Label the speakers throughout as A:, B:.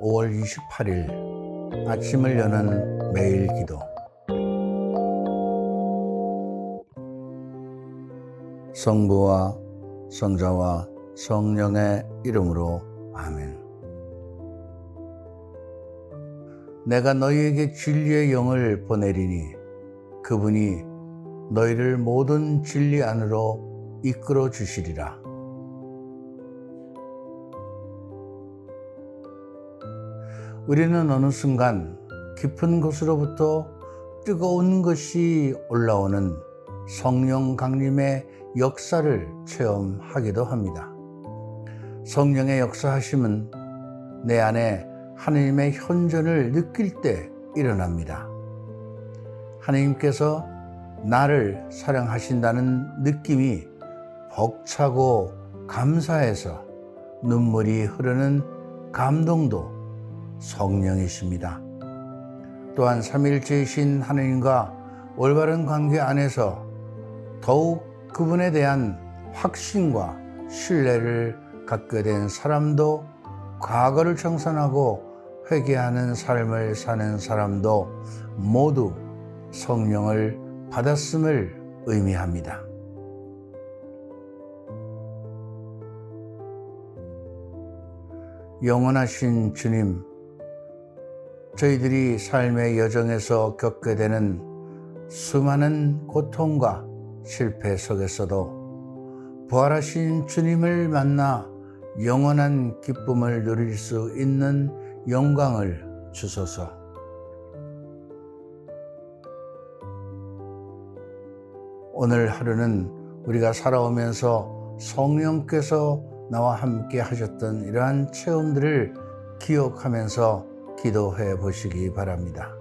A: (5월 28일) 아침을 여는 매일 기도 성부와 성자와 성령의 이름으로 아멘. 내가 너희에게 진리의 영을 보내리니 그분이 너희를 모든 진리 안으로 이끌어 주시리라. 우리는 어느 순간 깊은 곳으로부터 뜨거운 것이 올라오는 성령 강림의 역사를 체험하기도 합니다. 성령의 역사하심은 내 안에 하느님의 현존을 느낄 때 일어납니다. 하느님께서 나를 사랑하신다는 느낌이 벅차고 감사해서 눈물이 흐르는 감동도 성령이십니다. 또한 삼일체이신 하느님과 올바른 관계 안에서 더욱 그분에 대한 확신과 신뢰를 갖게 된 사람도 과거를 청산하고 회개하는 삶을 사는 사람도 모두 성령을 받았음을 의미합니다. 영원하신 주님, 저희들이 삶의 여정에서 겪게 되는 수많은 고통과 실패 속에서도 부활하신 주님을 만나 영원한 기쁨을 누릴 수 있는 영광을 주소서. 오늘 하루는 우리가 살아오면서 성령께서 나와 함께 하셨던 이러한 체험들을 기억하면서 기도해 보시기 바랍니다.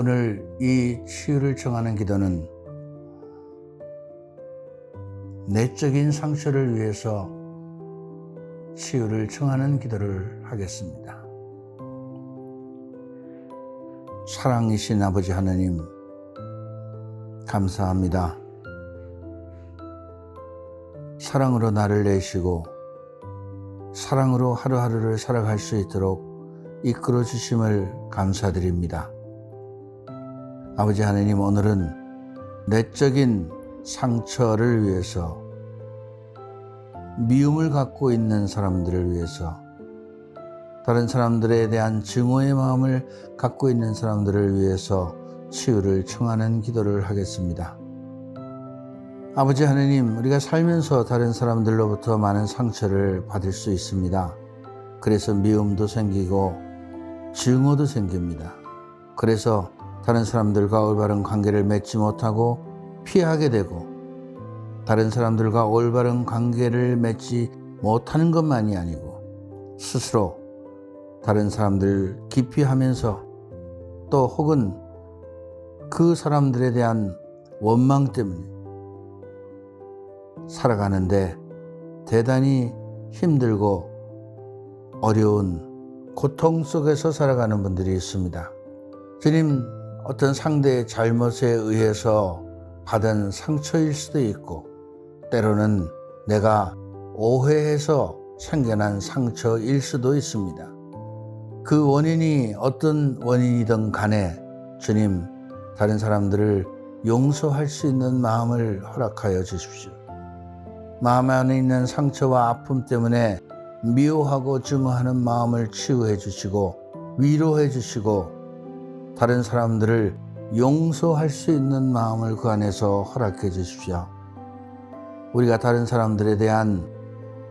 A: 오늘 이 치유를 청하는 기도는 내적인 상처를 위해서 치유를 청하는 기도를 하겠습니다. 사랑이신 아버지 하나님, 감사합니다. 사랑으로 나를 내시고 사랑으로 하루하루를 살아갈 수 있도록 이끌어 주심을 감사드립니다. 아버지 하나님, 오늘은 내적인 상처를 위해서 미움을 갖고 있는 사람들을 위해서 다른 사람들에 대한 증오의 마음을 갖고 있는 사람들을 위해서 치유를 청하는 기도를 하겠습니다. 아버지 하나님, 우리가 살면서 다른 사람들로부터 많은 상처를 받을 수 있습니다. 그래서 미움도 생기고 증오도 생깁니다. 그래서 다른 사람들과 올바른 관계를 맺지 못하고 피하게 되고 다른 사람들과 올바른 관계를 맺지 못하는 것만이 아니고 스스로 다른 사람들 기피하면서 또 혹은 그 사람들에 대한 원망 때문에 살아가는데 대단히 힘들고 어려운 고통 속에서 살아가는 분들이 있습니다. 주님, 어떤 상대의 잘못에 의해서 받은 상처일 수도 있고, 때로는 내가 오해해서 생겨난 상처일 수도 있습니다. 그 원인이 어떤 원인이든 간에 주님, 다른 사람들을 용서할 수 있는 마음을 허락하여 주십시오. 마음 안에 있는 상처와 아픔 때문에 미워하고 증오하는 마음을 치유해 주시고 위로해 주시고 다른 사람들을 용서할 수 있는 마음을 그 안에서 허락해 주십시오. 우리가 다른 사람들에 대한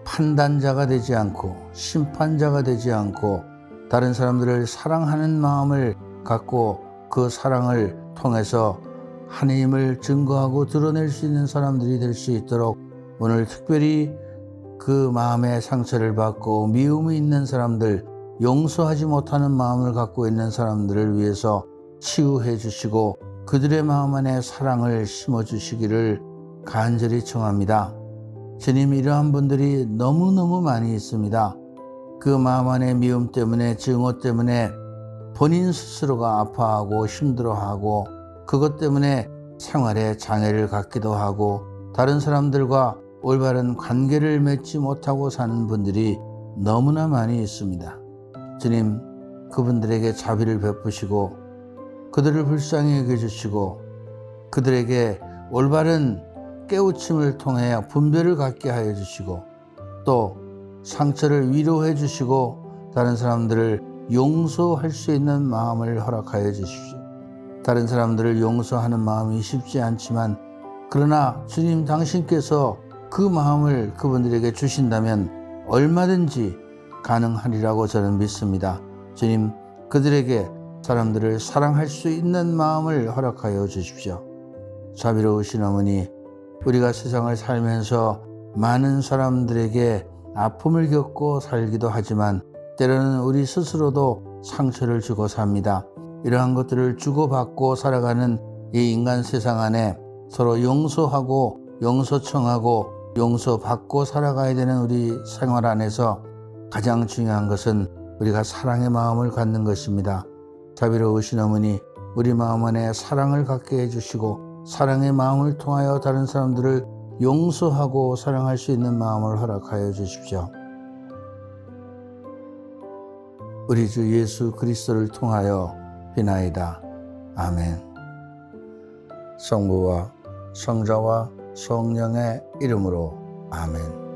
A: 판단자가 되지 않고 심판자가 되지 않고 다른 사람들을 사랑하는 마음을 갖고 그 사랑을 통해서 하나님을 증거하고 드러낼 수 있는 사람들이 될 수 있도록 오늘 특별히 그 마음의 상처를 받고 미움이 있는 사람들, 용서하지 못하는 마음을 갖고 있는 사람들을 위해서 치유해 주시고 그들의 마음 안에 사랑을 심어 주시기를 간절히 청합니다. 주님, 이러한 분들이 너무너무 많이 있습니다. 그 마음 안에 미움 때문에, 증오 때문에 본인 스스로가 아파하고 힘들어하고 그것 때문에 생활에 장애를 갖기도 하고 다른 사람들과 올바른 관계를 맺지 못하고 사는 분들이 너무나 많이 있습니다. 주님, 그분들에게 자비를 베푸시고 그들을 불쌍히 여겨주시고 그들에게 올바른 깨우침을 통해 분별을 갖게 하여 주시고 또 상처를 위로해 주시고 다른 사람들을 용서할 수 있는 마음을 허락하여 주십시오. 다른 사람들을 용서하는 마음이 쉽지 않지만 그러나 주님 당신께서 그 마음을 그분들에게 주신다면 얼마든지 가능하리라고 저는 믿습니다. 주님, 그들에게 사람들을 사랑할 수 있는 마음을 허락하여 주십시오. 자비로우신 어머니, 우리가 세상을 살면서 많은 사람들에게 아픔을 겪고 살기도 하지만 때로는 우리 스스로도 상처를 주고 삽니다. 이러한 것들을 주고받고 살아가는 이 인간 세상 안에 서로 용서하고 용서 청하고 용서받고 살아가야 되는 우리 생활 안에서 가장 중요한 것은 우리가 사랑의 마음을 갖는 것입니다. 자비로우신 어머니, 우리 마음 안에 사랑을 갖게 해주시고 사랑의 마음을 통하여 다른 사람들을 용서하고 사랑할 수 있는 마음을 허락하여 주십시오. 우리 주 예수 그리스도를 통하여 비나이다. 아멘. 성부와 성자와 성령의 이름으로 아멘.